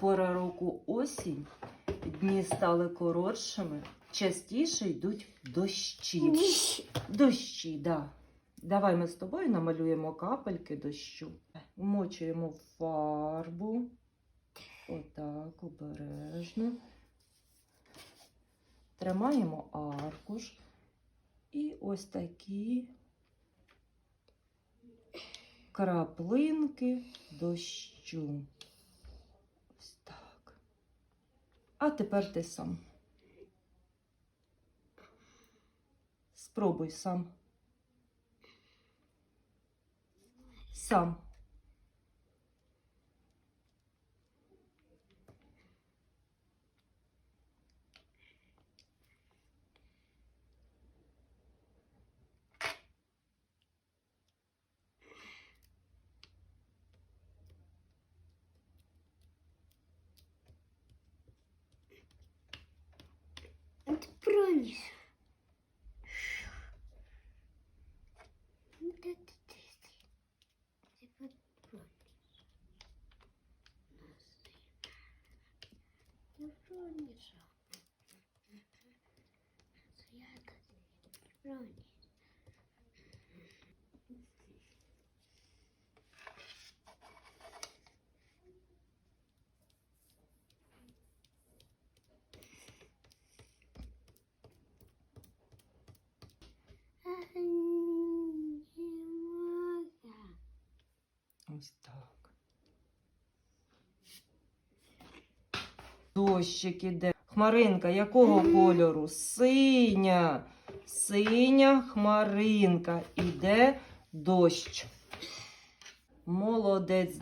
Пора року осінь, дні стали коротшими, частіше йдуть дощі. Дощі, да. Давай ми з тобою намалюємо капельки дощу. Вмочуємо фарбу. Отак, обережно. Тримаємо аркуш. І ось такі краплинки дощу. Ось так. А тепер ти сам. Спробуй сам. Сам. Это правильно. Ось так. Дощик іде. Хмаринка якого кольору? Синя. Синя хмаринка. Іде дощ. Молодець.